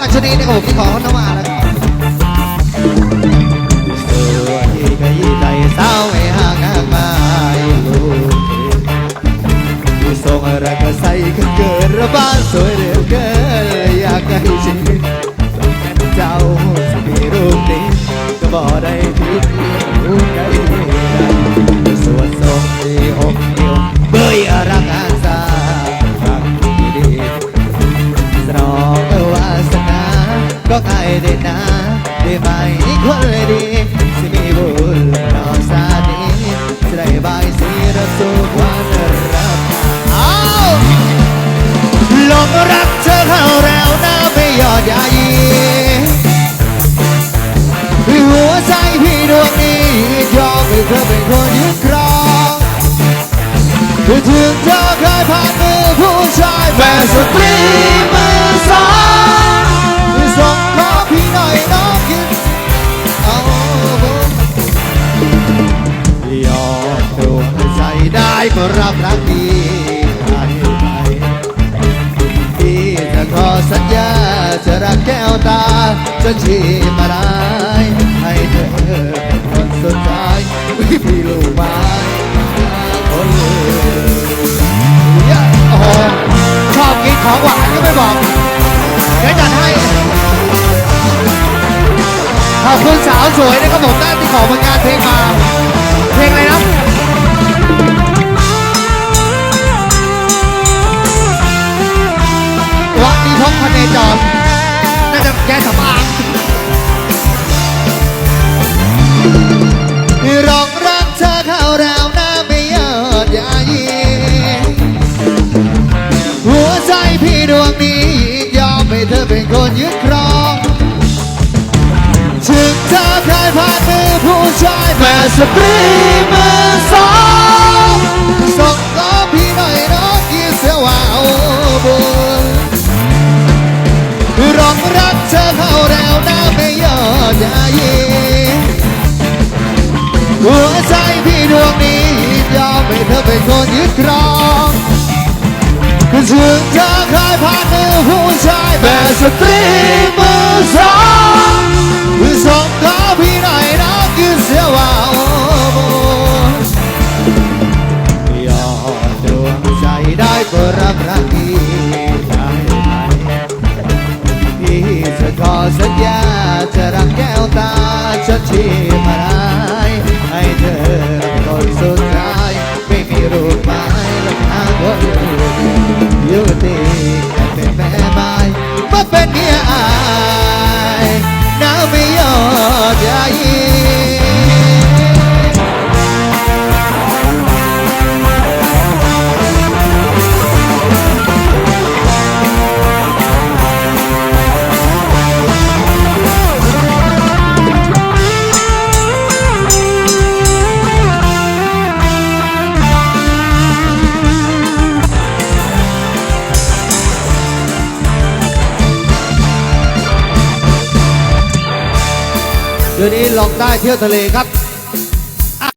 กันชุดนี้นะครับผมที่ขอเข้ามาแล้วครับสวัสดีขยี้ใจสาไม่ห่างห่างมาลูกที่ทรงรักใส่กันเกินระบ้านสวยเหลือเกินอยากให้ชีวิตเจ้ามีรูปนี้ก็บอกได้ที ก็ใครได้นะได้ไหมคนเลยดีสิมีบุญนอสาดีจะได้บายสีรับสุขวันรับเอาลงรักเธอเข้าแล้วนะไม่ยอดยายีหัวใจพี่ดวงนี้ยอมให้เธอเป็นคนยึดครองถึงเธอเคยผ่านมือผู้ชายแฟนสต ก็รับรักดีได้ไหมพี่จะขอสัญญาจะรักแก้วตาจะชีมาได้ให้เธอเป็นคนสุดท้ายพี่ลูกไม้คนเลยโอ้โหชอบกินของหวานก็ไม่บอกเดี๋ยวจัดให้ขอบคุณสาวสวยนะครับผมด้าที่ขอผลงานเพลงมา เธอเป็นคนยึดครองถึงเธอเคยผ่านมือผู้ชายแต่สตรีมือสองส่งขอพี่หน่อยน้องกี่เสียว่าเอาบุญร้องรักเธอเข้าแล้วนะไม่ยอดยายีหัวใจพี่ดวงนี้ยอมให้เธอเป็นคนยึดครองถึงเธอเคยผ่านมือผู้ Без отриму зон Зон до віра і ноги зливало Я друзі, дай пора брати เดี๋ยวนี้ลองได้เที่ยวทะเลครับ